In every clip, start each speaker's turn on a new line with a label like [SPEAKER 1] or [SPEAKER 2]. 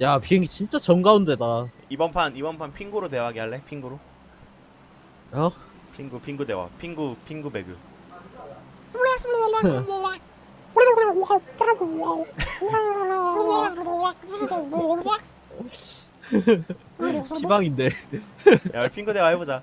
[SPEAKER 1] 야 비행기 진짜 정가운데다
[SPEAKER 2] 이번 판 이번 판 핑구로 대화하게 할래? 핑구로?
[SPEAKER 1] 어?
[SPEAKER 2] 핑구 핑구 대화. 핑구 핑구 배그.
[SPEAKER 1] 희망인데
[SPEAKER 2] 야 우리 핑구 대화 해보자.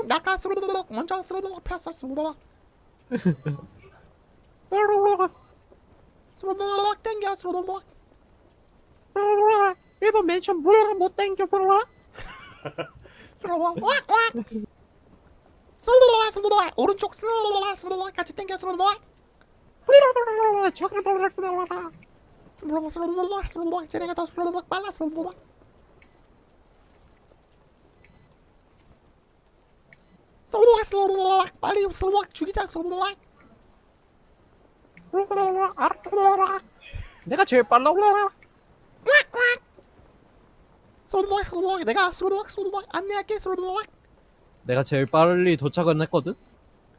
[SPEAKER 3] 나가 스르륵 먼저 스르륵 패스 스르륵 스르륵 땡겨 스르륵
[SPEAKER 1] 일본 맨션 뭐야 못 땡겨 보라
[SPEAKER 3] 스르륵 왁왁 스르륵 스르륵 오른쪽 스르륵 스르륵 같이 땡겨 스르륵 스르륵 스르륵 스르륵 쟤네가 더 스르륵 빨라 스르륵 스 스르륵 빨리 스르륵 죽이자 스르륵
[SPEAKER 1] 내가 제일 빨라 올라
[SPEAKER 3] 스르륵 스르륵 내가 스르륵 스르륵 안내할게 스르륵
[SPEAKER 1] 내가 제일 빨리 도착은 했거든?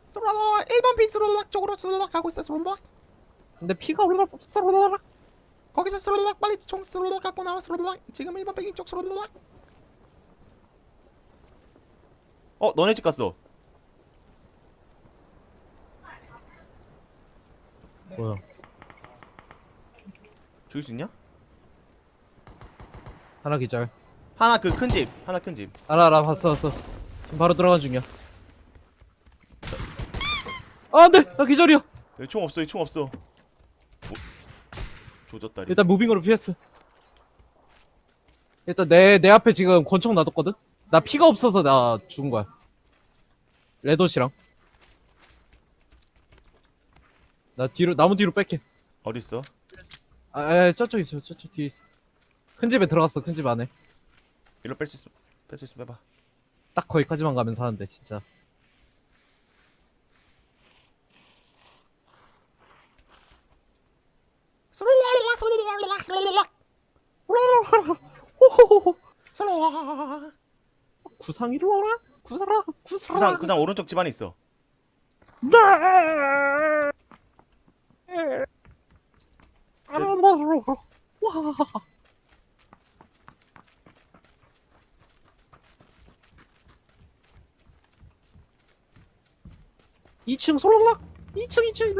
[SPEAKER 3] 스르륵 1번 핀 스르륵 쪽으로 스르륵 가고 있어 스르륵
[SPEAKER 1] 근데 피가 올라 스르르
[SPEAKER 3] 거기서 스르륵 빨리 총 스르륵 갖고 나와 스르륵 지금 1번 핀쪽 스르륵
[SPEAKER 2] 어 너네 집 갔어.
[SPEAKER 1] 뭐야
[SPEAKER 2] 죽일 수 있냐?
[SPEAKER 1] 하나 기절
[SPEAKER 2] 하나 그 큰 집. 하나 큰 집.
[SPEAKER 1] 알아 알아 봤어 봤어 지금 바로 들어간 중이야 아 안돼 나 기절이야
[SPEAKER 2] 여기 총 없어. 여기 총 없어. 뭐? 조졌다리.
[SPEAKER 1] 일단 무빙으로 피했어 일단 내 내 앞에 지금 권총 놔뒀거든 나 피가 없어서 나 죽은 거야 레도시랑 나 뒤로 나무 뒤로 뺄게
[SPEAKER 2] 어디 있어?
[SPEAKER 1] 아 에, 저쪽 있어 저쪽 뒤에 있어 큰 집에 들어갔어 큰 집 안에
[SPEAKER 2] 일로 뺄 수 있어. 뺄 수 있어. 빼봐.
[SPEAKER 1] 딱 거기까지만 가면 사는데 진짜 구상 이리 와라 구사라 구사라
[SPEAKER 2] 그상 그상 오른쪽 집 안에 있어.
[SPEAKER 1] 네. 와. 2층 솔락락 2층 2층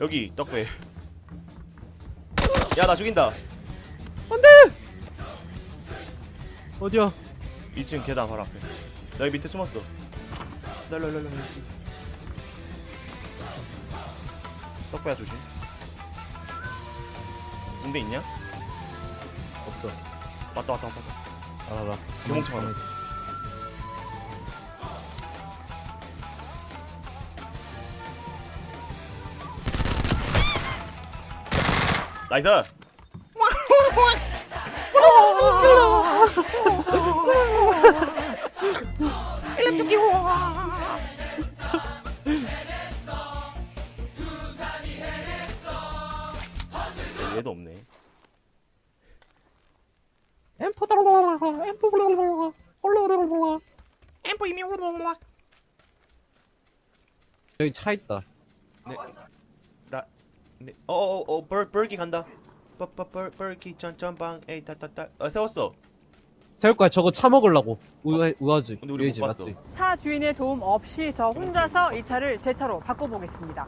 [SPEAKER 2] 여기 떡배. 야나 죽인다.
[SPEAKER 1] 안돼 어디야
[SPEAKER 2] 2층 계단 바로 앞에. 나 여기 밑에 숨었어. 랄랄랄랄. 떡배야 조심. 군대 있냐?
[SPEAKER 1] 없어
[SPEAKER 2] 왔다 왔다 왔다.
[SPEAKER 1] 알아라
[SPEAKER 2] 도망쳐. 나이스.
[SPEAKER 3] 엠프 이미 오르륵
[SPEAKER 1] 여기 차 있다
[SPEAKER 2] 네. 나 네. 어어어 벌 벌기 간다. 뻘뻘뻘 벌기 전전방 에이 따따따. 어 세웠어.
[SPEAKER 1] 세울 거야 저거 차 먹으려고 우아 우아지
[SPEAKER 2] 근데 우리
[SPEAKER 1] 우아지
[SPEAKER 2] 못 봤어.
[SPEAKER 1] 맞지
[SPEAKER 4] 차 주인의 도움 없이 저 혼자서 이 차를 제 차로 바꿔보겠습니다.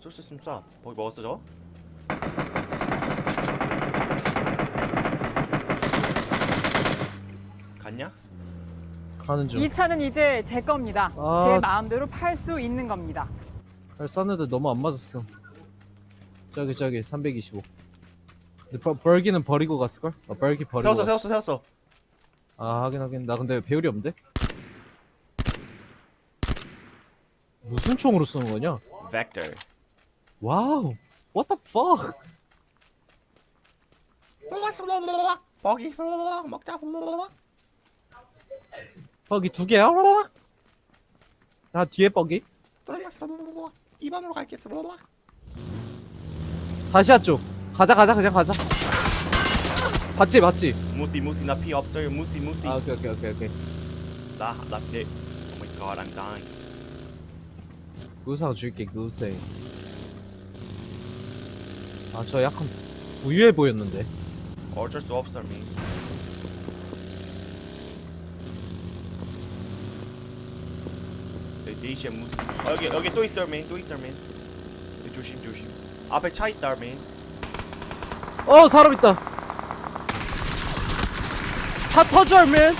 [SPEAKER 2] 쏠수 있으면 쏴. 거기 먹었어 저? 갔냐?
[SPEAKER 1] 가는 중
[SPEAKER 4] 이 차는 이제 제 겁니다.
[SPEAKER 1] 아,
[SPEAKER 4] 제
[SPEAKER 1] 진-
[SPEAKER 4] 마음대로 팔 수 있는 겁니다.
[SPEAKER 1] 잘 쐈는데 너무 안 맞았어 저기 저기 325 근데 버, 벌기는 버리고 갔을걸? 어, 벌기 버리고
[SPEAKER 2] 세웠어
[SPEAKER 1] 갔어.
[SPEAKER 2] 세웠어 세웠어
[SPEAKER 1] 아 하긴 하긴 나 근데 배율이 없는데? 무슨 총으로 쏘는 거냐?
[SPEAKER 2] 벡터
[SPEAKER 1] 와우 What the fuck
[SPEAKER 3] 버기 먹자
[SPEAKER 1] 버기 두 개야? 나 뒤에 버기.
[SPEAKER 3] 2번으로 갈게
[SPEAKER 1] 다시야 쪽 가자 가자 그냥 가자. 맞지 맞지?
[SPEAKER 2] 무시 무시 나 피 없어요. 무시 무시.
[SPEAKER 1] 아 오케이 오케이 오케이 오케이.
[SPEAKER 2] 나나 피. Oh my god I'm dying.
[SPEAKER 1] 구상 줄게 구상 아저 약간 부유해 보였는데.
[SPEAKER 2] 어쩔 수 없어 미 데이시아 무시 아, 여기 여기 또 있어 맨또 있어 맨 조심 조심. 앞에 차 있다 맨
[SPEAKER 1] 어 사람 있다. 차 터져 맨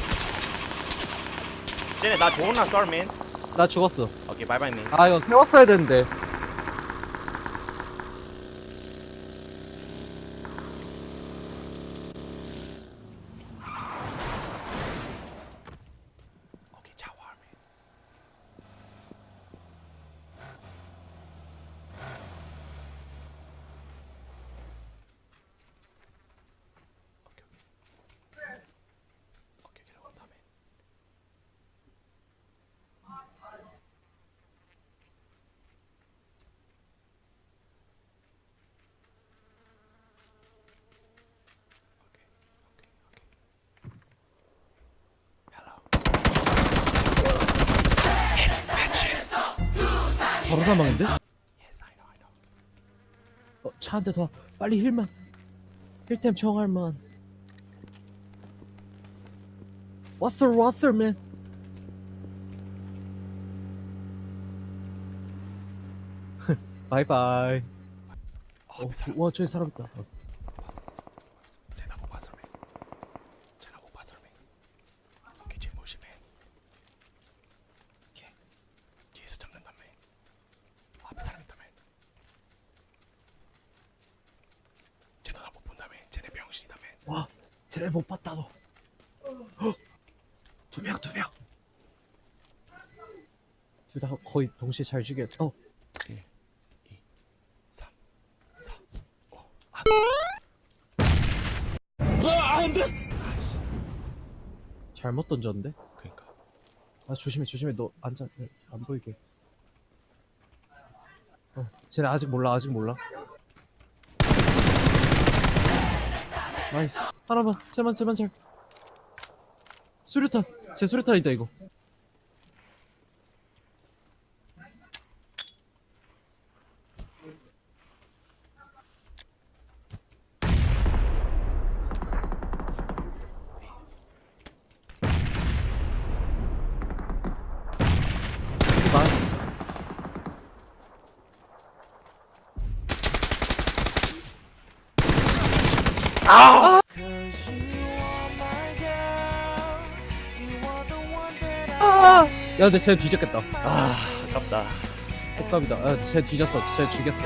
[SPEAKER 2] 쟤네 나 좋은 썰맨
[SPEAKER 1] 나 죽었어.
[SPEAKER 2] 오케이 바이바이
[SPEAKER 1] 맨아 이거 세웠어야 되는데
[SPEAKER 2] 오케이 자와 맨 오케이 오케이 오케이 그래 온다 맨 오케이 오케이 오케이 Hello
[SPEAKER 1] 바로 사망인데? 어, 차 한 대 더. 빨리 힐만. 힐템 청할만. 왔어 왔어 맨. 바이바이.
[SPEAKER 2] 어,
[SPEAKER 1] 어,
[SPEAKER 2] 그 사람
[SPEAKER 1] 와 저기 사람 있다. 어.
[SPEAKER 2] 쟤나 못 봤어 맨 쟤나 못 봤어 맨 오케이 쟤 무시 맨 오케이 뒤에서 잡는다 맨 앞에 사람 있다 맨 쟤도 나못 본다 맨 쟤네 병신이다 맨.
[SPEAKER 1] 와 쟤네 못 봤다 너 두명 두 명 둘 다 거의 동시에 잘 죽였어 어.
[SPEAKER 2] 1 2 3 4 5 아.
[SPEAKER 1] 잘못 던졌는데?
[SPEAKER 2] 그니까.
[SPEAKER 1] 아 조심해 조심해. 너 앉아. 네, 안 보이게. 어 쟤네 아직 몰라 아직 몰라 나이스. 하나만 쟤만 쟤만 잘 수류탄. 제 수류탄 있다 이거 아! 야 근데 쟤 뒤졌겠다.
[SPEAKER 2] 아 아깝다.
[SPEAKER 1] 복갑이다. 야, 쟤 뒤졌어. 쟤 죽였어